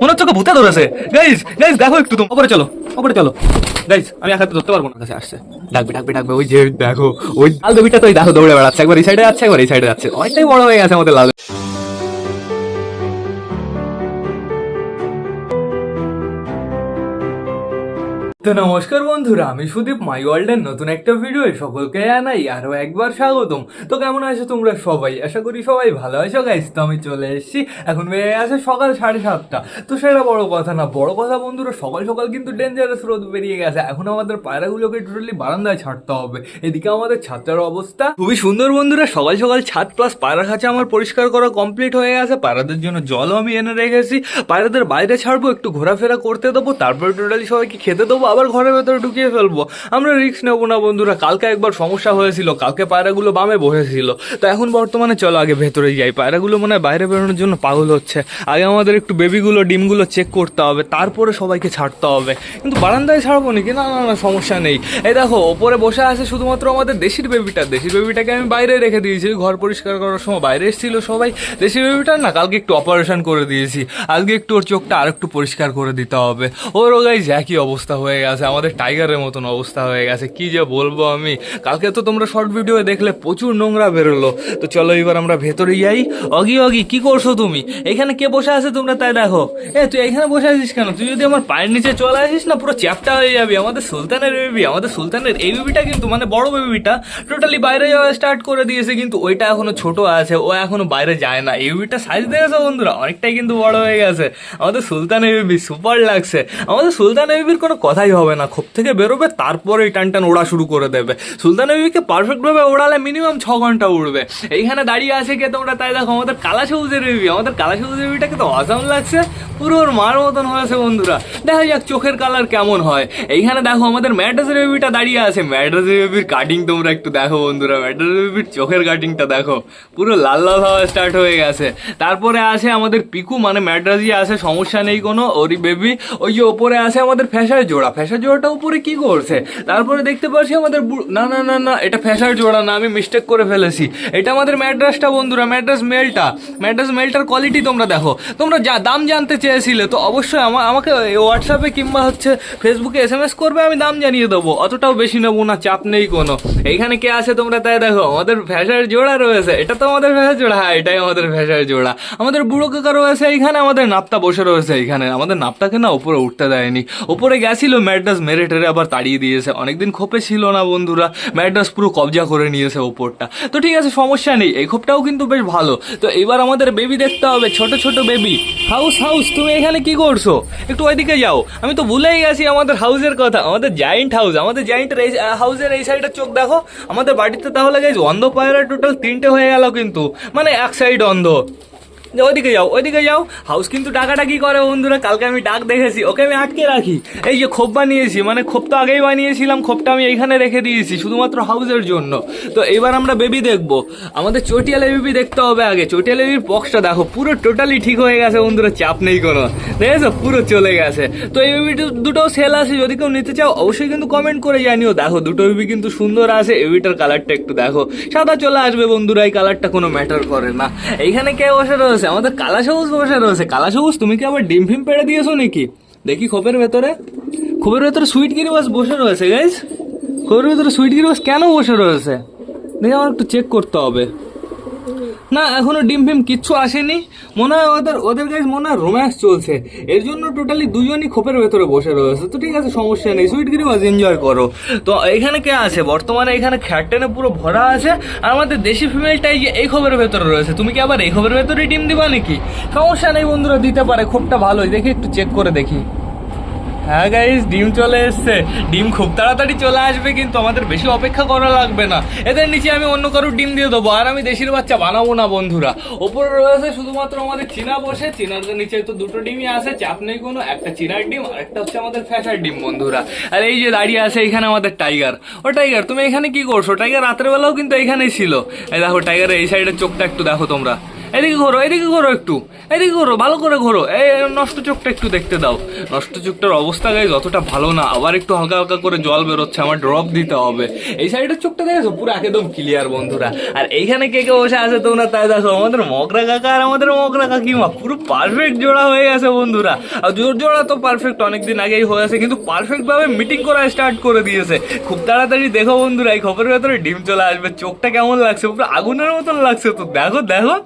মনে হচ্ছে ভূতে ধরেছে। গাইজ গাইজ দেখো একটু তুমি ওপরে চলো ওপরে চলো। গাইজ আমি এক ধরতে পারব না। কাছে আসছে। ডাকবে ডাকবে ডাকবে। ওই যে, দেখো, ওই লাল বেবিটা তো ওই দেখো দৌড়ে বেড়াচ্ছে। একবার এই সাইডে যাচ্ছে, একবার এই সাইডে যাচ্ছে। অনেকটাই বড় হয়ে গেছে আমাদের লাল তো নমস্কার বন্ধুরা, আমি সুদীপ মাই ওয়ার্ল্ডের নতুন একটা ভিডিও সকলকে জানাই আরও একবার স্বাগতম। তো কেমন আছো তোমরা সবাই? আশা করি সবাই ভালো আছো। গাইস তো আমি চলে এসেছি। এখন বেড়ে আছে সকাল সাড়ে সাতটা। তো সেটা বড় কথা না, বড় কথা বন্ধুরা, সকাল সকাল কিন্তু ডেঞ্জারাস রোদ বেরিয়ে গেছে। এখন আমাদের পায়রাগুলোকে টোটালি বারান্দায় ছাড়তে হবে। এদিকে আমাদের ছাত্রের অবস্থা খুবই সুন্দর বন্ধুরা। সকাল সকাল ছাদ প্লাস পায়রা খাঁচা আমার পরিষ্কার করা কমপ্লিট হয়ে গেছে। পায়রাদের জন্য জলও আমি এনে রেখেছি। পায়রাদের বাইরে ছাড়বো, একটু ঘোরাফেরা করতে দেবো, তারপরে টোটালি সবাইকে খেতে দেবো। আবার ঘরের ভেতরে ঢুকিয়ে ফেলব। আমরা রিস্ক নেব না বন্ধুরা। কালকে একবার সমস্যা হয়েছিল। কালকে পায়রাগুলো বামে বসেছিল। তো এখন বর্তমানে চলো আগে ভেতরে যাই। পায়রাগুলো মনে হয় বাইরে বেরোনোর জন্য পাগল হচ্ছে। আগে আমাদের একটু বেবিগুলো ডিমগুলো চেক করতে হবে। তারপরে সবাইকে ছাড়তে হবে। কিন্তু বারান্দায় ছাড়বো নাকি? না না না, সমস্যা নেই। এই দেখো, ওপরে বসে আছে শুধুমাত্র আমাদের দেশির বেবিটা দেশির বেবিটাকে আমি বাইরে রেখে দিয়েছি। ঘর পরিষ্কার করার সময় বাইরে এসেছিল সবাই। দেশি বেবিটার না, কালকে একটু অপারেশন করে দিয়েছি। আজকে একটু ওর চোখটা আর একটু পরিষ্কার করে দিতে হবে। ওর গাইজ একই অবস্থা হয়ে গেছে, আমাদের টাইগারের মতন অবস্থা হয়ে গেছে, কি যে বলব আমি? কালকে তো তোমরা শর্ট ভিডিও দেখলে প্রচুর নোংরা বেরোলো। তো চলো এবার আমরা ভেতরে যাই। অগি অগি, কি করছ তুমি? এখানে কে বসে আছে তোমরা তাই দেখো? এ, তুই এখানে বসে আছিস কেন? তুই যদি আমার পায়ের নিচে চলে আসিস না, পুরো চ্যাপটা হয়ে যাবি। আমাদের সুলতানের বেবি আমাদের সুলতানের এই বেবিটা কিন্তু মানে বড় বেবিটা টোটালি বাইরে যাওয়া স্টার্ট করে দিয়েছে, কিন্তু ওইটা এখনও ছোট আছে, ও এখনও বাইরে যায় না। এই বেবিটা সাইজ দেখেছ বন্ধুরা, অনেকটাই কিন্তু বড় হয়ে গেছে। আমাদের সুলতানের বেবি সুপার লাগছে। আমাদের সুলতানের বেবির কোনো কথাই হবে না খোপ থেকে বেরোবে, তারপরে টান টান ওড়া শুরু করে দেবে। সুলতান বেবিকে পারফেক্ট ভাবে ওড়ালে মিনিমাম ছ ঘণ্টা উড়বে। এইখানে দাঁড়িয়ে আছে কে তোমরা, তাই দেখো, আমাদের কালা সবুজের বেবি আমাদের কালা সবুজের বেবিটাকে তো অসাম লাগছে। পুরো ওর মার মতন হয়েছে বন্ধুরা। দেখা যাক চোখের কালার কেমন হয়। এইখানে দেখো, আমাদের ম্যাড্রাসের বেবিটা দাঁড়িয়ে আছে। ম্যাড্রাসের বেবির কাটিং তোমরা একটু দেখো বন্ধুরা। ম্যাড্রাসের বেবির চোখের কাটিংটা দেখো। পুরো লাল লাল হওয়া স্টার্ট হয়ে গেছে। তারপরে আছে আমাদের পিকু মানে ম্যাড্রাসি আছে, সমস্যা নেই কোনো, ওরই বেবি ওই যে ওপরে আছে আমাদের ফ্যাশার জোড়া। ফ্যাশার জোড়াটা উপরে কি করছে? তারপরে দেখতে পাচ্ছি আমাদের না না না না, এটা ফ্যাশার জোড়া না, আমি মিস্টেক করে ফেলেছি। এটা আমাদের ম্যাড্রাসটা, বন্ধুরা, ম্যাড্রাস মেলটা। ম্যাড্রাস মেলটার কোয়ালিটি তোমরা দেখো। তোমরা যা, দাম জানতে চেয়েছিলে, তো অবশ্যই আমা- আমাকে হোয়াটসঅ্যাপে কিংবা হচ্ছে ফেসবুকে এস এম এস করবে, আমি দাম জানিয়ে দেবো। অতটাও বেশি নেব না, চাপ নেই কোনো। এইখানে কে আছে তোমরা তাই দেখো, আমাদের ফ্যাশার জোড়া রয়েছে। এটা তো আমাদের ফ্যাশার জোড়া হ্যাঁ এটাই আমাদের ফ্যাশার জোড়া। আমাদের বুড়ো কাকা রয়েছে এইখানে, আমাদের নাপতা বসে রয়েছে এইখানে। আমাদের নাপতাকে না উপরে উঠতে দেয়নি। উপরে গেছিল ম্যাড্রাস মেরে টেরে আবার তাড়িয়ে দিয়েছে। অনেকদিন খোপে ছিল না বন্ধুরা। ম্যাড্রাস পুরো কবজা করে নিয়েছে ওপরটা। তো ঠিক আছে, সমস্যা নেই। এই খোপটাও কিন্তু বেশ ভালো। তো এবার আমাদের বেবি দেখতে হবে, ছোট ছোট বেবি হাউস হাউস তুমি এখানে কি করছ? একটু ওইদিকে যাও। আমি তো ভুলেই গেছি আমাদের হাউসের কথা। আমাদের জায়েন্ট হাউস আমাদের জায়েন্ট হাউসের এই সাইডের চোখ দেখো। আমাদের বাড়িতে তাহলে গেছে অন্ধ পায়রা টোটাল তিনটে হয়ে গেল কিন্তু। মানে এক সাইড অন্ধ। ওইদিকে যাও ওইদিকে যাও। হাউস কিন্তু ডাকাডাকি করে বন্ধুরা, কালকে আমি ডাক দেখেছি, ওকে আমি আটকে রাখি। এই যে খোপ বানিয়েছি মানে খোপ তো আগেই বানিয়েছিলাম, খোপটা আমি এইখানে রেখে দিয়েছি, শুধুমাত্র হাউসের জন্য। তো এবার আমরা বেবি দেখব। আমাদের চটিয়ালে বেবি দেখতে হবে আগে। চটিয়ালে বেবির বক্সটা দেখো, পুরো টোটালি ঠিক হয়ে গেছে বন্ধুরা, চাপ নেই কোনো। দেখেছ? পুরো চলে গেছে। তো এই বেবি দুটো সেল আছে, যদি কেউ নিতে চাও, অবশ্যই কিন্তু কমেন্ট করে জানিও। দেখো, দুটো বেবি কিন্তু সুন্দর আছে এবিটার কালারটা একটু দেখো। সাদা চলে আসবে বন্ধুরা, এই কালারটা কোনো ম্যাটার করে না। এইখানে কে বসে রয়েছে? আমাদের কালা সবুজ বসে রয়েছে। কালা সবুজ তুমি কি আবার ডিম ফিম পেড়ে দিয়েছ নাকি? দেখি খোপের ভেতরে। খোপের ভেতরে সুইট গিরিবাস বসে রয়েছে গাইজ খোপের ভেতরে সুইট গিরিবাস কেন বসে রয়েছে? দেখি আমার একটু চেক করতে হবে। না, এখনও ডিম ফিম কিচ্ছু আসেনি। মনে হয় ওদের ওদের গাইজ মনে হয় রোম্যান্স চলছে। এর জন্য টোটালি দুজনই খোপের ভেতরে বসে রয়েছে। তো ঠিক আছে, সমস্যা নেই। সুইট গিরিবাজ এনজয় করো। তো এখানে কে আছে? বর্তমানে এখানে খ্যাটেনে পুরো ভরা আছে। আর আমাদের দেশি ফিমেলটাই যে এই খোপের ভেতরে রয়েছে। তুমি কি আবার এই খোপের ভেতরে ডিম দিবা নাকি? সমস্যা নেই বন্ধুরা, দিতে পারে। খোপটা ভালোই। দেখি, একটু চেক করে দেখি। হ্যাঁ গাইস ডিম চলে এসছে। ডিম খুব তাড়াতাড়ি চলে আসবে, কিন্তু আমাদের বেশি অপেক্ষা করা লাগবে না। এদের নিচে আমি অন্য কারোর ডিম দিয়ে দেবো, আর আমি দেশির বাচ্চা বানাবো না, বন্ধুরা। ওপরে রয়েছে শুধুমাত্র আমাদের চীনা বসে। চীনাদের নিচে তো দুটো ডিমই আছে, চাপ নেই কোনো। একটা চীনার ডিম আর একটা হচ্ছে আমাদের ফ্যাশার ডিম, বন্ধুরা। আর এই যে দাঁড়িয়ে আছে এখানে আমাদের টাইগার ও টাইগার তুমি এখানে কি করছ? টাইগার রাত্রেবেলাও কিন্তু এখানেই ছিল। এই দেখো টাইগারের এই সাইডের চোখটা একটু দেখো তোমরা। এদিকে ঘোরো এদিকে ঘোরো একটু। এদিকে ঘোরো, ভালো করে ঘোরো। এই নষ্ট চোখটা একটু দেখতে দাও। নষ্ট চোখটার অবস্থা গাইজ অতটা ভালো না, আবার একটু হালকা হালকা করে জল বেরোচ্ছে, আমার ড্রপ দিতে হবে। এই সাইডের চোখটা দেখেছ? পুরো একদম ক্লিয়ার বন্ধুরা। আর এইখানে কে কে বসে আছে তোমরা তাই দেখো। আমাদের মকরা কাকা আর আমাদের মকরা কাকিমা। পুরো পারফেক্ট জোড়া হয়ে গেছে বন্ধুরা। আর জোর জোড়া তো পারফেক্ট অনেকদিন আগেই হয়ে আছে, কিন্তু পারফেক্ট ভাবে মিটিং করা স্টার্ট করে দিয়েছে। খুব তাড়াতাড়ি দেখো বন্ধুরা, এই খবরের ভেতরে ডিম চলে আসবে। চোখটা কেমন লাগছে? পুরো আগুনের মতন লাগছে তো। দেখো দেখো।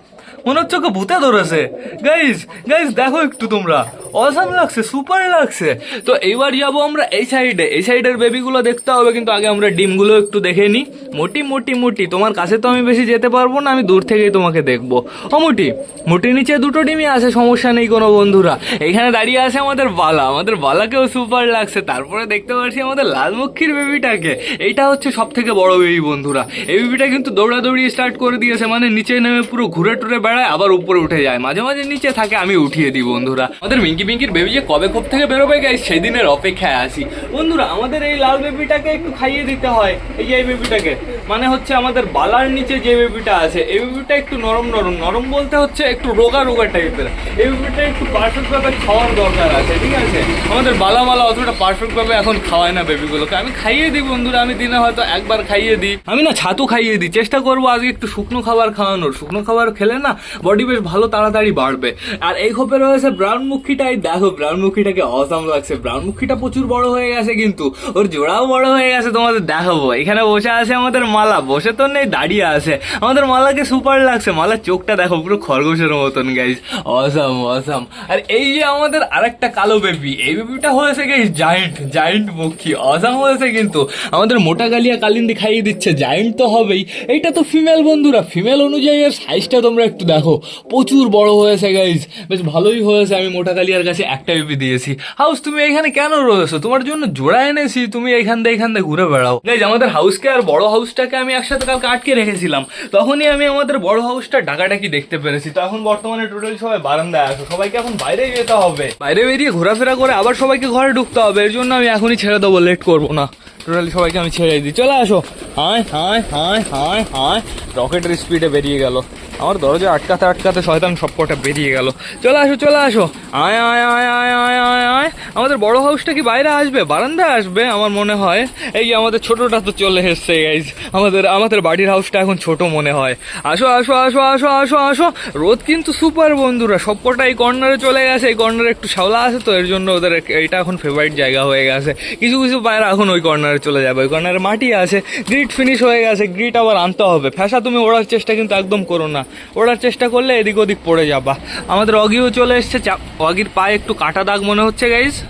মনে হচ্ছে ওকে ভূতে ধরেছে। গাইজ গাইজ দেখো একটু তোমরা। অসাম লাগছে সুপার লাগছে। তো এইবার যাব আমরা এই সাইডে এই সাইডের বেবিগুলো দেখতে হবে, কিন্তু আগে আমরা ডিমগুলো একটু দেখে নিই মোটি মোটি মোটি, তোমার কাছে তো আমি বেশি যেতে পারব না, আমি দূর থেকেই তোমাকে দেখব। ও মোটি, মোটির নিচে দুটো ডিমই আছে, সমস্যা নেই কোনো বন্ধুরা। এখানে দাঁড়িয়ে আছে আমাদের বালা। আমাদের বালাকেও সুপার লাগছে। তারপরে দেখতে পাচ্ছি আমাদের লালমক্ষীর বেবিটাকে এইটা হচ্ছে সব থেকে বড় বেবি বন্ধুরা। এই বেবিটা কিন্তু দৌড়াদৌড়ি স্টার্ট করে দিয়েছে মানে নিচে নেমে পুরো ঘুরে টুরে বেড়ায়, আবার উপরে উঠে যায়। মাঝে মাঝে নিচে থাকে, আমি উঠিয়ে দিই, বন্ধুরা। আমাদের মিঙ্কি মিঙ্কির বেবি যে কবে কব থেকে বেরোবে গাই সেদিনের অপেক্ষায় আছি। বন্ধুরা, আমাদের এই লাল বেবিটাকে একটু খাইয়ে দিতে হয়, এই যে এই বেবিটাকে মানে হচ্ছে আমাদের বালার নিচে যে বেবিটা আছে, এই বেবিটা একটু নরম নরম। নরম বলতে হচ্ছে একটু রোগা রোগা টাইপের এই বেবিটা একটু পারফেক্ট ভাবে খাওয়ার দরকার আছে, ঠিক আছে? আমাদের বালা মালা অতটা পারফেক্ট ভাবে এখন খাওয়ায় না বেবিগুলোকে আমি খাইয়ে দিই, বন্ধুরা, আমি দিনে হয়তো একবার খাইয়ে দিই। আমি না ছাতু খাইয়ে দিই। চেষ্টা করব আজকে একটু শুকনো খাবার খাওয়ানোর। শুকনো খাবার খেলে না বডি বেশ ভালো, তাড়াতাড়ি বাড়বে। আর এই খোপে রয়েছে ব্রাউন মুখিটাই দেখো ব্রাউন মুখিটাকে অসাম লাগছে। ব্রাউন মুখিটা প্রচুর বড় হয়ে গেছে কিন্তু, ওর জোড়াও বড় হয়ে গেছে। তোমাদের দেখাবো। এখানে বসে আছে আমাদের মালা। বসে তো নেই, দাঁড়িয়ে আছে। আমাদের মালাকে সুপার লাগছে। মালার চোখটা দেখো, পুরো খরগোশের মতন গাইজ অসাম অসাম আর এই যে আমাদের আরেকটা কালো বেবি এই বেবিটা হয়েছে গাইজ জায়েন্ট জায়েন্ট মুখী। অসাম হয়েছে কিন্তু। আমাদের মোটা গালিয়া কালিন্দি খাইয়ে দিচ্ছে। জায়েন্ট তো হবেই। এইটা তো ফিমেল বন্ধুরা। ফিমেল অনুযায়ী সাইজটা তোমরা একটু দেখো, প্রচুর বড় হয়েছে গাইজ বেশ ভালোই হয়েছে, আমি মোটা কালিয়ার কাছে একটা বেবি দিয়েছি। হাউস তুমি এখানে কেন রয়েছো? তোমার জন্য জোড়া এনেছি, তুমি এখান দিয়ে এখান দিয়ে ঘুরে বেড়াও। গাইজ আমাদের হাউসকে আর বড় হাউসটাকে আমি একসাথে কালকে আটকে রেখেছিলাম। তখনই আমি আমাদের বড় হাউসটা ডাকাডাকি দেখতে পেরেছি। তো এখন বর্তমানে টোটালি সবাই বারান্দায় আসো সবাইকে এখন বাইরে যেতে হবে। বাইরে বেরিয়ে ঘোরাফেরা করে আবার সবাইকে ঘরে ঢুকতে হবে। এর জন্য আমি এখনই ছেড়ে দেবো লেট করব না। টোটালি সবাইকে আমি ছেড়ে দিই। চলে আসো। হায় হায় হায় হায় হায়। রকেটের স্পিডে বেরিয়ে গেল। আমার দরজা আটকাতে আটকাতে শয়তান সবকটা বেরিয়ে গেল। চলে আসো চলে আসো। আয় আয় আয় আয় আয় আয় আয় আমাদের বড় হাউসটা কি বাইরে আসবে? বারান্দায় আসবে, আমার মনে হয়। এই আমাদের ছোটটা তো চলে এসছে গাইজ আমাদের আমাদের বাড়ির হাউসটা এখন ছোট মনে হয়। আসো আসো আসো আসো আসো আসো। রোদ কিন্তু সুপার বন্ধুরা। সবকটা এই কর্নারে চলে গেছে। এই কর্নারে একটু শাওলা আছে তো, এর জন্য ওদের এইটা এখন ফেভারিট জায়গা হয়ে গেছে। কিছু কিছু পায়রা এখন ওই কর্নারে চলে যাবে। ওই কর্নারে মাটি আছে। গ্রিট ফিনিশ হয়ে গেছে। গ্রিট আবার আনতে হবে। ফ্যাসা, তুমি ওড়ার চেষ্টা কিন্তু একদম করো না। ওড়ার চেষ্টা করলে এদিক ওদিক পড়ে যাবা। আমাদের অগিও চলে এসছে। অগির পায়ে একটু কাটা দাগ মনে হচ্ছে গাইজ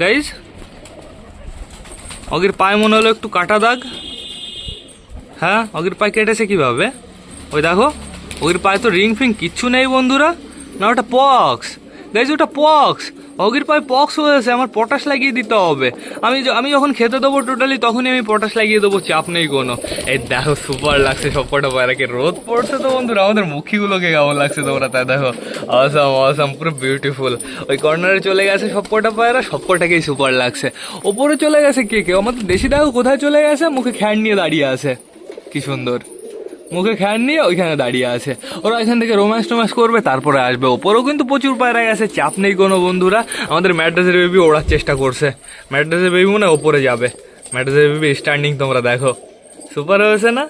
গাইজ অগির পায়ে মনে হলো একটু কাটা দাগ। হ্যাঁ অগির পায়ে কেটেছে কীভাবে? ওই দেখো ওগির পায়ে তো রিং ফিং কিচ্ছু নেই বন্ধুরা। না, ওটা পক্স গাইজ ওটা পক্স অগির পায়ে পক্স হয়েছে আমার পটাশ লাগিয়ে দিতে হবে। আমি আমি যখন খেতে দেবো টোটালি তখনই আমি পটাশ লাগিয়ে দেবো, চাপ নেই কোনো। এই দেখো সুপার লাগছে সব কটা পায়রাকে রোদ পড়ছে তো বন্ধুরা, আমাদের মুখীগুলোকে কেমন লাগছে তোমরা তাই দেখো। অসাম অসাম পুরো বিউটিফুল ওই কর্নারে চলে গেছে সব কটা পায়রা সব কটাকেই সুপার লাগছে। ওপরে চলে গেছে কে কে? আমাদের দেশি দেখো কোথায় চলে গেছে? মুখে খ্যান নিয়ে দাঁড়িয়ে আছে। কি সুন্দর। মুখে খ্যান নিয়ে ওইখানে দাঁড়িয়ে আছে। ওরা এখান থেকে রোম্যান্স টোম্যান্স করবে, তারপরে আসবে ওপরেও কিন্তু প্রচুর পায়রা গেছে চাপ নেই কোনো বন্ধুরা। আমাদের ম্যাড্রাসের বেবি ওড়ার চেষ্টা করছে। ম্যাড্রাসের বেবি মনে ওপরে যাবে। ম্যাড্রাসের বেবি স্ট্যান্ডিং তোমরা দেখো। সুপার হয়েছে না?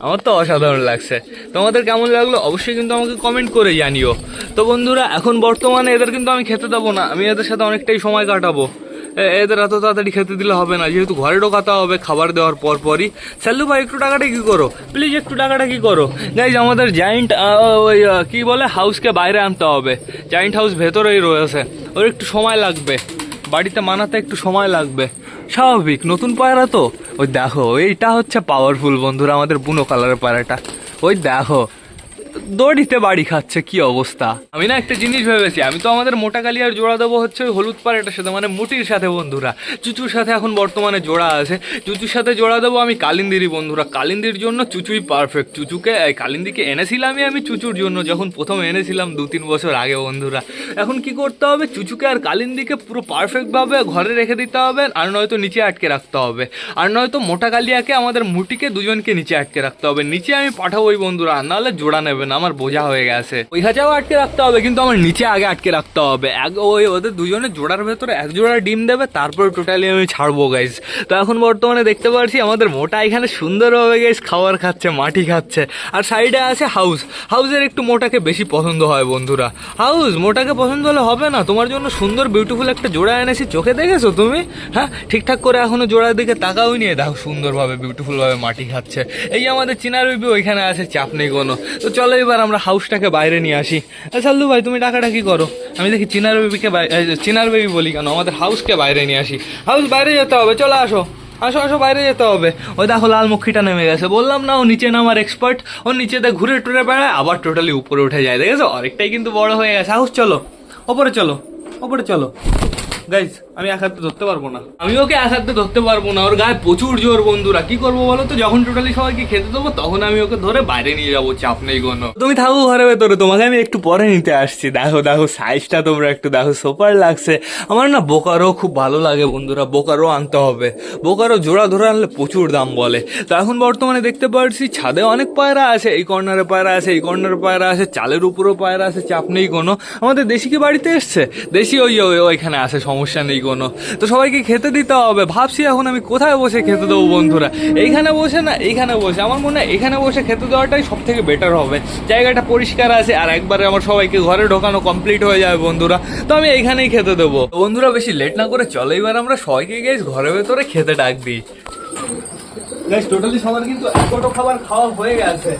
আমার তো অসাধারণ লাগছে। তোমাদের কেমন লাগল অবশ্যই কিন্তু আমাকে কমেন্ট করে জানিও। তো বন্ধুরা, এখন বর্তমানে এদের কিন্তু আমি খেতে দেবো না। আমি এদের সাথে অনেকটাই সময় কাটাবো। এদের এত তাড়াতাড়ি খেতে দিলে হবে না। যেহেতু ঘরে ঢোকাতে হবে, খাবার দেওয়ার পর পরই স্যালু ভাই, একটু টাকাটা কি করো? প্লিজ একটু টাকাটা কি করো? গাইজ আমাদের জায়েন্ট ওই কি বলে? হাউসকে বাইরে আনতে হবে। জায়েন্ট হাউস ভেতরেই রয়েছে। ওর একটু সময় লাগবে। বাড়িতে মানাতে একটু সময় লাগবে। স্বাভাবিক, নতুন পায়রা তো। ওই দেখো, এইটা হচ্ছে পাওয়ারফুল বন্ধুরা, আমাদের বুনো কালারের পায়রাটা। ওই দেখো দড়িতে বাড়ি খাচ্ছে, কি অবস্থা? আমি না একটা জিনিস ভেবেছি, আমি তো আমাদের মোটা কালিয়ার জোড়া দেবো হচ্ছে ওই হলুদ পাড়াটার সাথে মানে মুটির সাথে বন্ধুরা। চুচুর সাথে এখন বর্তমানে জোড়া আছে। চুচুর সাথে জোড়া দেবো আমি কালিন্দিরই বন্ধুরা। কালিন্দির জন্য চুচুই পারফেক্ট চুচুকে কালিন্দিকে এনেছিলামই আমি চুচুর জন্য, যখন প্রথম এনেছিলাম দু তিন বছর আগে বন্ধুরা। এখন কি করতে হবে? চুচুকে আর কালিন্দিকে পুরো পারফেক্টভাবে ঘরে রেখে দিতে হবে, আর নয়তো নিচে আটকে রাখতে হবে। আর নয়তো মোটা কালিয়াকে আমাদের মুটিকে দুজনকে নিচে আটকে রাখতে হবে। নিচে আমি পাঠাবোই বন্ধুরা নাহলে জোড়া নেবে না, আমার বোঝা হয়ে গেছে। ওই খাঁচাও আটকে রাখতে হবে, কিন্তু আমার নিচে আগে আটকে রাখতে হবে। এক ওই ওদের দুজনের জোড়ার ভেতরে এক জোড়া ডিম দেবে, তারপর টোটালি আমি ছাড়বো গাইজ তো এখন বর্তমানে দেখতে পাচ্ছি আমাদের মোটা এখানে সুন্দরভাবে গাইজ খাবার খাচ্ছে, মাটি খাচ্ছে। আর সাইডে আছে হাউস। হাউসের একটু মোটাকে বেশি পছন্দ হয়, বন্ধুরা। হাউস, মোটাকে পছন্দ হলে হবে না। তোমার জন্য সুন্দর বিউটিফুল একটা জোড়া এনেছি। চোখে দেখেছ তুমি? হ্যাঁ? ঠিকঠাক করে এখনও জোড়ার দিকে তাকাও নিয়ে দেখো, সুন্দরভাবে বিউটিফুলভাবে মাটি খাচ্ছে। এই আমাদের চিনার ওইখানে আছে চাপ নেই কোনো। তো চলো এবার আমরা হাউসটাকে বাইরে নিয়ে আসি। এ, সাল্লু ভাই তুমি ডাকাডাকি করো? আমি দেখি চিনার বেবিকে চিনার বেবি বলি কেন? আমাদের হাউসকে বাইরে নিয়ে আসি। হাউস বাইরে যেতে হবে চলো আসো। আসো আসো বাইরে যেতে হবে। ওই দেখো লাল মক্ষীটা নেমে গেছে। বললাম না ও নিচে নামার এক্সপার্ট ও নিচেতে ঘুরে টুরে বেড়ায় আবার টোটালি উপরে উঠে যায়। দেখেছ? অনেকটাই কিন্তু বড় হয়ে গেছে। হাউস চলো। ওপরে চলো। ওপরে চলো। গাইজ আমি এক হাতে ধরতে পারব না। আমি ওকে এক হাতে ধরতে পারব না। ওর গায়ে প্রচুর জোর বন্ধুরা। কি করব বলো তো? যখন টোটালি সবাইকে খেতে দেবো, তখন আমি ওকে ধরে বাইরে নিয়ে যাব, চাপ নেই কোনো। তুমি থাকো ঘরে ভেতরে। তোমাকে আমি একটু পরে নিতে আসছি। দেখো দেখো সাইজটা তোমরা একটু দেখো। সুপার লাগছে। আমার না বোকারও খুব ভালো লাগে বন্ধুরা। বোকারও আনতে হবে। বোকারও জোড়া ধরে আনলে প্রচুর দাম বলে। তো এখন বর্তমানে দেখতে পাচ্ছি, ছাদে অনেক পায়রা আছে। এই কর্নারে পায়রা আছে, এই কর্নারে পায়রা আছে। চালের উপরেও পায়রা আছে, চাপ নেই কোনো। আমাদের দেশি কি বাড়িতে এসছে? দেশি ওই ওই ওইখানে আছে, সমস্যা নেই কোনো তো সবাইকে খেতে দিতে হবে। ভাবছি এখন আমি কোথায় বসে খেতে দেবো বন্ধুরা? এইখানে বসে না, এইখানে বসে। আমার মনে হয় এখানে বসে খেতে দেওয়াটাই সব থেকে বেটার হবে। জায়গাটা পরিষ্কার আছে আর একবারে আমার সবাইকে ঘরে ঢোকানো কমপ্লিট হয়ে যাবে বন্ধুরা। তো আমি এইখানেই খেতে দেবো। বন্ধুরা, বেশি লেট না করে চলে, এবার আমরা সবাইকে গিয়ে ঘরের ভেতরে খেতে ডাক দিই। টোটালি সবার কিন্তু এতটা খাবার খাওয়া হয়ে গেছে।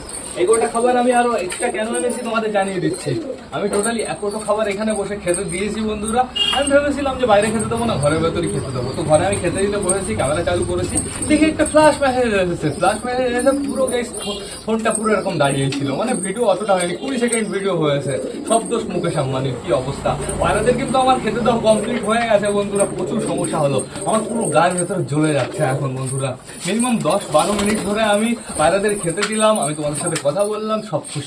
এগোটা খাবার আমি আরও এক্সট্রা কেন এনেছি তোমাদের জানিয়ে দিচ্ছি। আমি টোটালি এতটা খাবার এখানে বসে খেতে দিয়েছি বন্ধুরা। আমি ভেবেছিলাম যে বাইরে খেতে দেবো না ঘরের ভেতরেই খেতে দেবো। তো ঘরে আমি খেতে দিতে বসেছি ক্যামেরা চালু করেছি। দেখি একটা ফ্লাশ মেসেজ এসেছে। ফ্লাশ মেসেজ এসে পুরো গাইস ফোনটা পুরো এরকম দাঁড়িয়েছিল। মানে ভিডিও অতটা হয়নি, কুড়ি সেকেন্ড ভিডিও হয়েছে। সব দোষ মুকেশ আম্বানির, কি অবস্থা? বাইরেদের কিন্তু আমার খেতে দেওয়া কমপ্লিট হয়ে গেছে বন্ধুরা, প্রচুর সমস্যা হলো। আমার পুরো গায়ের ভেতরে জ্বলে যাচ্ছে এখন বন্ধুরা। মিনিমাম দশ বারো মিনিট ধরে আমি বাইরেদের খেতে দিলাম, আমি তোমাদের সাথে কথা বললাম, সব খুশ।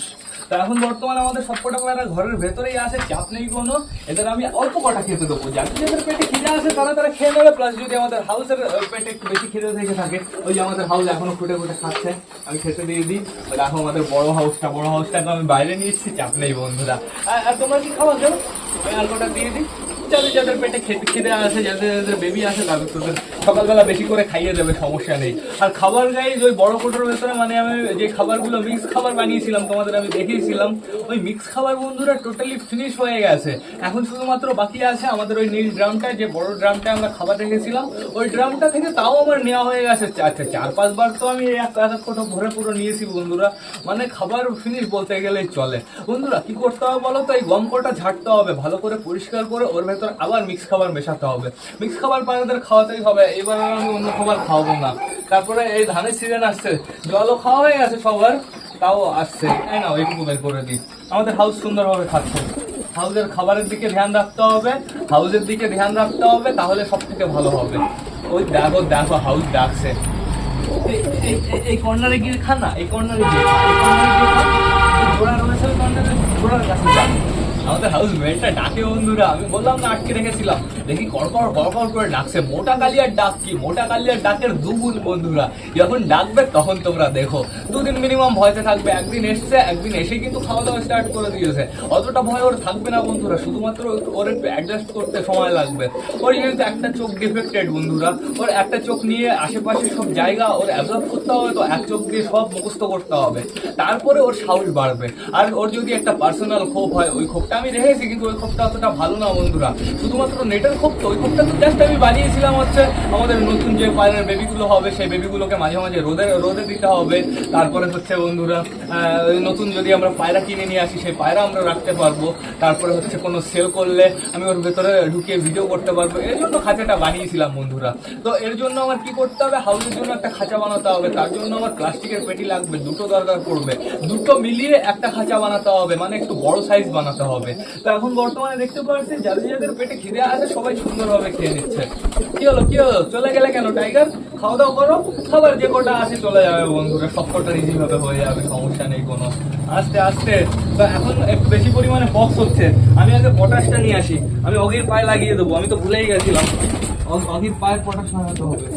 তা এখন বর্তমানে আমাদের সবকটা পায়রা ঘরের ভেতরেই আছে, চাপ নেই কোনো। এদের আমি অল্প কটা খেতে দেবো। যাদের যাদের পেটে খিদে আছে, তারা তারা খেয়ে নেবে। প্লাস যদি আমাদের হাউসের পেটে একটু বেশি খিদে থেকে থাকে, ওই যে আমাদের হাউস এখনও ফুটে ফুটে খাচ্ছে। আমি খেতে দিয়ে দিই। দেখো আমাদের বড় হাউসটা, বড় হাউসটাকে আমি বাইরে নিয়ে এসেছি চাপ নেই বন্ধুরা। আর- তোমরা কি খাওয়া যাও ওই কটা দিয়ে দিই। যাদের যাদের পেটে খেতে খিদে আছে যাদের যাদের বেবি আছে তাদের তোদের সকালবেলা বেশি করে খাইয়ে দেবে, সমস্যা নেই। আর খাবার গাইজ ওই বড় কোটোর ভেতরে মানে আমি যে খাবারগুলো মিক্স খাবার বানিয়েছিলাম, তোমাদের আমি দেখিয়েছিলাম, ওই মিক্স খাবার বন্ধুরা টোটালি ফিনিশ হয়ে গেছে। এখন শুধুমাত্র বাকি আছে আমাদের ওই নীল ড্রামটা, যে বড় ড্রামটা আমরা খাবার রেখেছিলাম, ওই ড্রামটা থেকে তাও আমার নেওয়া হয়ে গেছে। আচ্ছা চার, পাঁচবার তো আমি এক এক কোটো ভরে পুরো নিয়েছি বন্ধুরা। মানে খাবার ফিনিশ বলতে গেলেই চলে। বন্ধুরা, কি করতে হবে বলো তো? এই গম কটা ঝাড়তে হবে, ভালো করে পরিষ্কার করে ওর ভেতর আবার মিক্স খাবার মেশাতে হবে। মিক্স খাবার পায়রাদের খাওয়াতেই হবে, এবার আমি অন্য খাবার খাওয়াবো না। তারপরে এই ধানের সিজন আসছে, জলও খাওয়া হয়ে গেছে সবার, তাও আসছে। এই না এইটুকু বের করে দিই। আমাদের হাউস সুন্দরভাবে খাচ্ছে হাউসের খাবারের দিকে ধ্যান রাখতে হবে হাউসের দিকে ধ্যান রাখতে হবে, তাহলে সব থেকে ভালো হবে। ওই দেখো দেখো হাউস ডাকছে এই কর্নারে গিয়ে খান না, এই কর্নারে গিয়ে এই কর্নারে গিয়ে খা। এই ঘোড়া রয়েছে ওই কর্নারে, ঘোড়ার কাছে যা। আমাদের হাউস মেটটা ডাকে বন্ধুরা, আমি বললাম না, আটকে রেখেছিলাম। দেখি কড়কড় কড়কড় করে ডাকছে। মোটা কালিয়ার ডাক কি? মোটা কালিয়ার ডাকের দুগুণ বন্ধুরা। যখন ডাকবে তখন তোমরা দেখো। দুদিন মিনিমাম ভয়তে থাকবে। একদিন এসছে, একদিন এসে কিন্তু খাওয়া দাওয়া স্টার্ট করে দিয়েছে। অতটা ভয় ওর থাকবে না বন্ধুরা। শুধুমাত্র ওর একটু অ্যাডজাস্ট করতে সময় লাগবে। ওর যেহেতু একটা চোখ ডিফেক্টেড বন্ধুরা, ওর একটা চোখ নিয়ে আশেপাশে সব জায়গা ওর অ্যাবজর্ব করতে হবে তো, এক চোখ দিয়ে সব মুখস্থ করতে হবে। তারপরে ওর সাহস বাড়বে। আর ওর যদি একটা পার্সোনাল ক্ষোভ হয়, ওই ক্ষোভটা আমি রেখেছি কিন্তু ওই ক্ষোভটা অতটা ভালো না বন্ধুরা। শুধুমাত্র নেটের ক্ষোভ তো, ওই ক্ষোভটা তো জাস্ট আমি বানিয়েছিলাম হচ্ছে আমাদের নতুন যে পায়রের বেবিগুলো হবে, সেই বেবিগুলোকে মাঝে মাঝে রোদে রোদে দিতে হবে। তারপরে হচ্ছে বন্ধুরা নতুন যদি আমরা পায়রা কিনে নিয়ে আসি, সেই পায়রা আমরা রাখতে পারব। তারপরে হচ্ছে কোনো সেল করলে আমি ওর ভেতরে ঢুকিয়ে ভিডিও করতে পারব। এর জন্য খাঁচাটা বানিয়েছিলাম বন্ধুরা। তো এর জন্য আমার কি করতে হবে? হাউসের জন্য একটা খাঁচা বানাতে হবে। তার জন্য আমার প্লাস্টিকের পেটি লাগবে, দুটো দরকার পড়বে। দুটো মিলিয়ে একটা খাঁচা বানাতে হবে মানে একটু বড় সাইজ বানাতে হবে। তো এখন বর্তমানে দেখতে পাচ্ছি যাদের যাদের পেটে খিদে আছে, সবাই সুন্দরভাবে খেয়ে নিচ্ছে। কি হলো কি হলো? চলে গেলে কেন, টাইগার? খাওয়া দাওয়া করো। খাবার যে কটা আছে চলে যাবে বন্ধুরা। সব কটা ইজি ভাবে হয়ে যাবে, সমস্যা নেই কোনো। আস্তে আস্তে। তো এখন একটু বেশি পরিমাণে বক্স হচ্ছে। আমি আগে পটাশটা নিয়ে আসি। আমি অগির পায়ে লাগিয়ে দেবো। আমি তো ভুলেই গেছিলাম। অগ- অগির পায়ের পটাশ লাগাতে হবে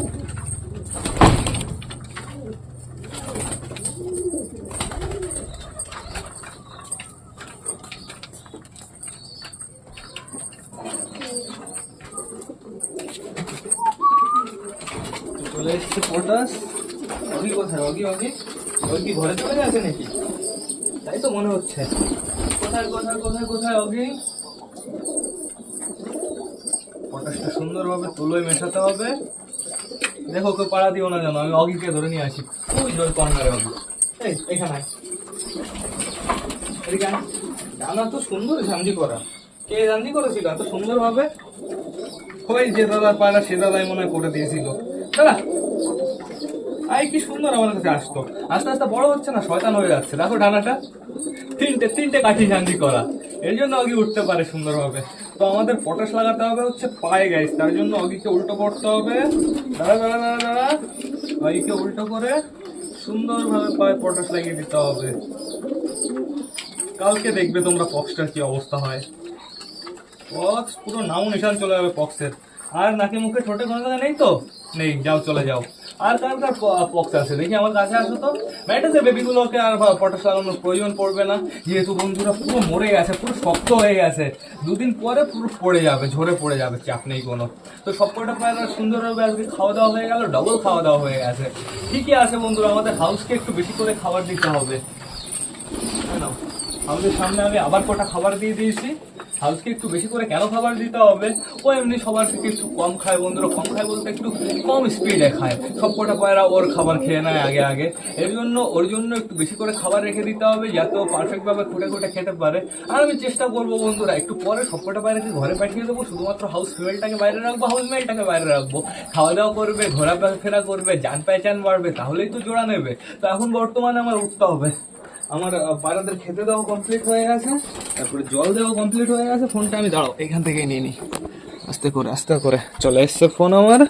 চলে এসছে পটাশ অগি কোথায় অগি অগি অগি কি ঘরে চলে গেছে নাকি তাই তো মনে হচ্ছে কোথায় কোথায় কোথায় কোথায় অগি পটাশটা সুন্দরভাবে তুলোয় মেশাতে হবে দেখো ওকে পাড়া দিও না জানো আমি অগিকে ধরে নিয়ে আসি। ওই জল কর্নারে অগি। এই এখানে। এদিকে আয়। তো সুন্দর ঝান্ডি করা। কে ঝান্ডি করেছিল? এত সুন্দর ভাবে ওই যে দাদার পায়রা সে দাদাই মনে করে দিয়েছিল। দাদা, আই, কি সুন্দর আমার কাছে আসতো। আস্তে আস্তে বড় হচ্ছে না, শয়তান হয়ে যাচ্ছে। দেখো ডানাটা। তিনটে তিনটে কাঠি ঝান্ডি করা। এর জন্য অগি উঠতে পারে সুন্দরভাবে। তো আমাদের পটাশ লাগাতে হবে হচ্ছে পায়ে গাইস তার জন্য অগিকে উল্টো করতে হবে। দাঁড়া দাঁড়া দাঁড়া দাঁড়া। অগিকে উল্টো করে সুন্দরভাবে পায়ে পটাশ লাগিয়ে দিতে হবে। কালকে দেখবে তোমরা পক্সটার কি অবস্থা হয়। পক্স পুরো নাম নিশান চলে যাবে পক্সের আর নাকি মুখে ঠোঁটে কোনো জায়গা নেই তো? নেই, যাও, চলে যাও। আর কার কার পক্স আছে? দেখি আমার কাছে আসো তো। ম্যাটেছে বেবিগুলোকে আর পটাশ লাগানোর প্রয়োজন পড়বে না। যেহেতু বন্ধুরা পুরো মরে গেছে, পুরো শক্ত হয়ে গেছে। দুদিন পরে পুরো পড়ে যাবে, ঝরে পড়ে যাবে, চাপ নেই কোনো। তো সব কটা পায়রা সুন্দরভাবে আজকে খাওয়া দাওয়া হয়ে গেল ডবল খাওয়া দাওয়া হয়ে গেছে। ঠিকই আছে বন্ধুরা, আমাদের হাউসকে একটু বেশি করে খাবার দিতে হবে। আমাদের সামনে আমি আবার কটা খাবার দিয়ে দিয়েছি। হাউসকে একটু বেশি করে কেন খাবার দিতে হবে? ও এমনি সবার থেকে একটু কম খায়, বন্ধুরা কম খায় বলতে একটু কম স্পিডে খায়। সব কটা পায়রা ওর খাবার খেয়ে নেয় আগে আগে। এর জন্য, ওর জন্য একটু বেশি করে খাবার রেখে দিতে হবে যাতে ও পারফেক্টভাবে খুঁটে খুঁটে খেতে পারে। আর আমি চেষ্টা করব বন্ধুরা, একটু পরে সব কটা পায়রাকে ঘরে পাঠিয়ে দেবো। শুধুমাত্র হাউস ফিমেলটাকে বাইরে রাখব হাউস মেলটাকে বাইরে রাখব। খাওয়া দাওয়া করবে, ঘোরাফেরা করবে যান পেঁচান বাড়বে, তাহলেই তো জোড়া নেবে। তো এখন বর্তমানে আমার উঠতে হবে। আমার পায়রাদের খেতে দেওয়া কমপ্লিট হয়ে গেছে, তারপরে জল দেওয়া কমপ্লিট হয়ে গেছে, ফোনটা আমি দাঁড়াও, এখান থেকে নিয়ে নিই আস্তে করে আস্তে করে, চলে এসছে ফোন আমার।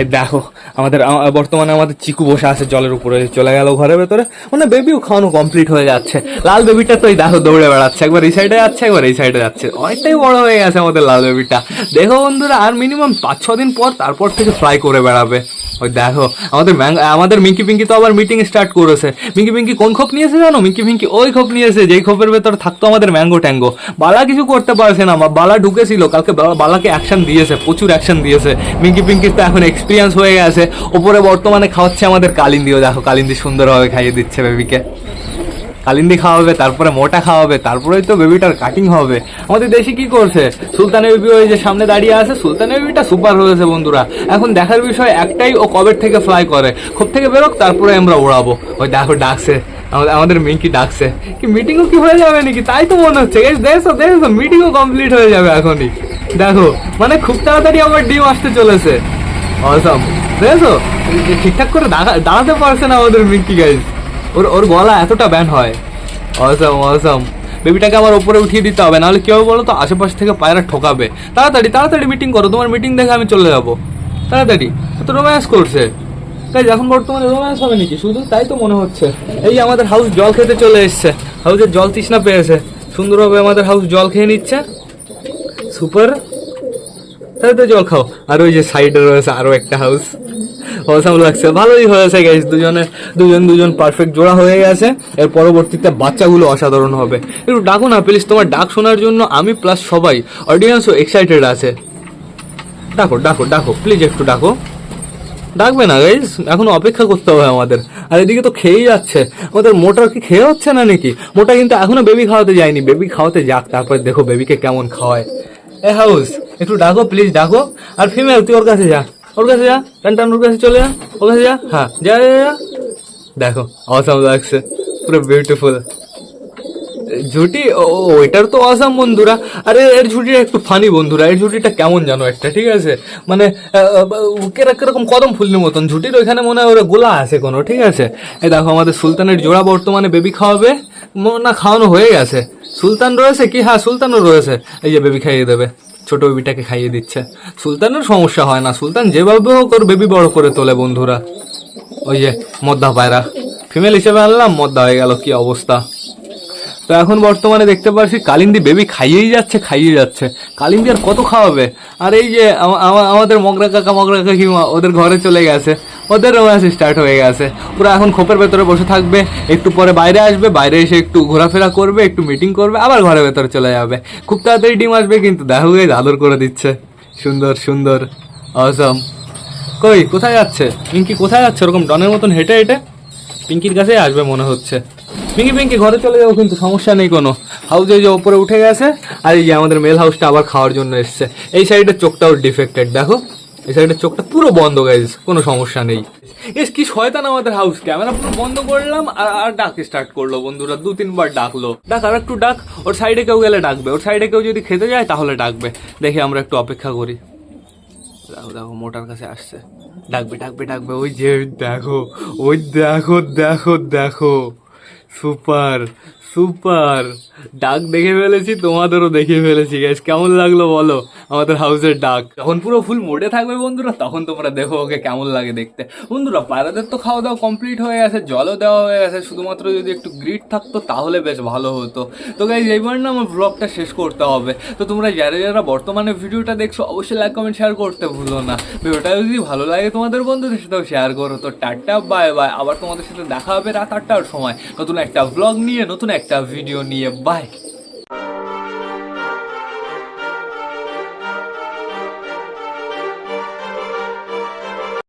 এই দেখো, আমাদের বর্তমানে আমাদের চিকু বসে আছে জলের উপরে, চলে গেল ঘরের ভেতরে। মানে বেবিও খাওয়ানো কমপ্লিট হয়ে যাচ্ছে। লাল বেবিটা তো এই দেখো দৌড়ে বেড়াচ্ছে, একবার এই সাইডে যাচ্ছে, একবার এই সাইডে যাচ্ছে। অনেকটাই বড় হয়ে গেছে আমাদের লাল বেবিটা। দেখো বন্ধুরা, আর মিনিমাম পাঁচ ছ দিন পর তারপর থেকে ফ্রাই করে বেড়াবে। ওই দেখো, আমাদের আমাদের মিঙ্কি পিঙ্কি তো আবার মিটিং স্টার্ট করেছে। মিঙ্কি পিঙ্কি কোন খোপ নিয়েছে জানো? মিঙ্কি পিঙ্কি ওই খোপ নিয়েছে, যেই খোপের ভেতর থাকতো আমাদের ম্যাঙ্গো ট্যাঙ্গো। বালা কিছু করতে পারছে না বালা ঢুকেছিল, কালকে বালাকে অ্যাকশন দিয়েছে, প্রচুর অ্যাকশন দিয়েছে। মিঙ্কি পিঙ্কির তো এখন এক্সপিরিয়েন্স হয়ে গেছে। ওপরে বর্তমানে খাওয়াচ্ছে আমাদের কালিন্দিও। দেখো, কালিন্দি সুন্দরভাবে খাইয়ে দিচ্ছে বেবিকে কালিন্দি খাওয়াবে, তারপরে মোটা খাওয়াবে, তারপরেই তো বেবিটার কাটিং হবে। আমাদের দেশে কি করছে? সুলতানের বেবি ওই যে সামনে দাঁড়িয়ে আছে সুলতানের বেবিটা সুপার হয়েছে বন্ধুরা। এখন দেখার বিষয় একটাই, ও কবের থেকে ফ্লাই করে? খুব থেকে বেরোক, তারপরে আমরা উড়াবো। ওই দেখো, ডাকছে। আমাদের আমাদের মিঙ্কি ডাকছে। কি মিটিংও কি হয়ে যাবে নাকি? তাই তো মনে হচ্ছে। দেখছ দেখছ মিটিংও কমপ্লিট হয়ে যাবে এখনই। দেখো মানে খুব তাড়াতাড়ি আমার ডিম আসতে চলেছে। অসম দেখছ ঠিকঠাক করে দাঁড়া- দাঁড়াতে পারছে না আমাদের মিঙ্কি গাইজ ওর ওর গলা এতটা ব্যান হয়। অসম অসম বেবিটাকে আমার উপরে উঠিয়ে দিতে হবে, নাহলে কি হবে বলো তো? আশেপাশ থেকে পায়রা ঠকাবে। তাড়াতাড়ি তাড়াতাড়ি মিটিং করো, তোমার মিটিং দেখে আমি চলে যাব। তাড়াতাড়ি। তো রোম্যান্স করছে। তাই এখন বর্তমানে রোম্যান্স হবে নাকি? শুধু তাই তো মনে হচ্ছে। এই আমাদের হাউস জল খেতে চলে এসছে। হাউসের জল তৃষ্ণা পেয়েছে। সুন্দরভাবে আমাদের হাউস জল খেয়ে নিচ্ছে। সুপার তাহলে তো জল খাও। আর ওই যে সাইডে রয়েছে আরও একটা হাউস অসাম লাগছে। ভালোই হয়েছে গাইস দুজনে দুজন দুজন পারফেক্ট জোড়া হয়ে গেছে। এর পরবর্তীতে বাচ্চাগুলো অসাধারণ হবে। একটু ডাকো না প্লিজ তোমার ডাক শোনার জন্য আমি প্লাস সবাই অডিয়েন্সও এক্সাইটেড আছে। ডাকো ডাকো ডাকো। প্লিজ একটু ডাকো। ডাকবে না গাইস এখন অপেক্ষা করতে হবে আমাদের। আর এদিকে তো খেয়েই যাচ্ছে। আমাদের মোটা কি খেয়ে হচ্ছে না নাকি? মোটা কিন্তু এখনও বেবি খাওয়াতে যায়নি। বেবি খাওয়াতে যাক, তারপর দেখো বেবিকে কেমন খাওয়ায়। এ হাউস একটু ডাকো প্লিজ ডাকো। আর ফিমেল তুই ওর কাছে যা। ওর কাছে যা টান ওর কাছে চলে যা ওর কাছে যা। হ্যাঁ। যা যা, যা। দেখো অসাম লাগছে। পুরো বিউটিফুল ঝুটি ও ওইটার তো অসাম বন্ধুরা। আরে এর ঝুটিটা একটু ফানি বন্ধুরা। এর ঝুটিটা কেমন জানো একটা ঠিক আছে? মানে কীরকম কদম ফুলনি মতন। ঝুটির ওইখানে মনে হয় ওরা গোলা আছে কোনো ঠিক আছে? এই দেখো আমাদের সুলতানের জোড়া বর্তমানে বেবি খাওয়াবে। না খাওয়ানো হয়ে গেছে। সুলতান রয়েছে কি? হ্যাঁ সুলতানও রয়েছে। এই যে বেবি খাইয়ে দেবে। ছোট বেবিটাকে খাইয়ে দিচ্ছে। সুলতানের সমস্যা হয় না। সুলতান যেভাবে হোক ওর বেবি বড় করে তোলে বন্ধুরা। ওই যে মদ্দা পায়রা ফিমেল হিসেবে আনলাম, মদ্দা হয়ে গেল, কি অবস্থা? তো এখন বর্তমানে দেখতে পাচ্ছি কালিন্দি বেবি খাইয়েই যাচ্ছে খাইয়ে যাচ্ছে। কালিন্দি আর কত খাওয়াবে? আর এই যে আমা- আমা- আমাদের মগরা কাকা, মগরা কাকিমা, ওদের ঘরে চলে গেছে। ওদের রোম্যান্স স্টার্ট হয়ে গেছে। ওরা এখন খোপের ভেতরে বসে থাকবে। একটু পরে বাইরে আসবে, বাইরে এসে একটু ঘোরাফেরা করবে, একটু মিটিং করবে, আবার ঘরের ভেতরে চলে যাবে। খুব তাড়াতাড়ি ডিম আসবে, কিন্তু দেখো আদর করে দিচ্ছে। সুন্দর সুন্দর অসম কই, কোথায় যাচ্ছে? পিঙ্কি কোথায় যাচ্ছে? ওরকম ডনের মতন হেঁটে হেঁটে? পিঙ্কির কাছেই আসবে মনে হচ্ছে। পিঙ্কি পিঙ্কি, ঘরে চলে যাব কিন্তু সমস্যা নেই কোনো। হাউসে যে ওপরে উঠে গেছে, আর এই যে আমাদের মেল হাউসটা আবার খাওয়ার জন্য এসছে। এই সাইডের চোখটাও ডিফেক্টেড দেখো। এই সাইডের চোখটা পুরো বন্ধ গাইজ কোনো সমস্যা নেই। এস কি শয়তান আমাদের হাউস ক্যামেরা পুরো বন্ধ করলাম, আর আর ডাক স্টার্ট করল বন্ধুরা, দু, তিনবার ডাকলো। ডাক, আর একটু ডাক, ওর সাইডে কেউ গেলে ডাকবে। ওর সাইডে কেউ যদি খেতে যায়, তাহলে ডাকবে। দেখে আমরা একটু অপেক্ষা করি। দেখো দেখো, মোটার কাছে আসছে। ডাকবে ডাকবে ডাকবে, ওই যে, দেখো, ওই দেখো দেখো দেখো। সুপার সুপার ডাক দেখে ফেলেছি, তোমাদেরও দেখে ফেলেছি গাইস কেমন লাগল বলো? আমাদের হাউসের ডাক যখন পুরো ফুল মোডে থাকবে বন্ধুরা, তখন তোমরা দেখো ওকে কেমন লাগে দেখতে। বন্ধুরা, পায়রাদের তো খাওয়া দাওয়া কমপ্লিট হয়ে গেছে, জলও দেওয়া হয়ে গেছে। শুধুমাত্র যদি একটু গ্রিড থাকতো, তাহলে বেশ ভালো হতো। তো গাইজ এইবার না আমার ব্লগটা শেষ করতে হবে। তো তোমরা যারা যারা বর্তমানে ভিডিওটা দেখছ, অবশ্যই লাইক কমেন্ট শেয়ার করতে ভুলো না। ভিডিওটা যদি ভালো লাগে তোমাদের বন্ধুদের সাথেও শেয়ার করো। তো টাটা বাই বাই আবার তোমাদের সাথে দেখা হবে রাত আটটার সময় নতুন একটা ব্লগ নিয়ে, নতুন একটা ভিডিও নিয়ে বাই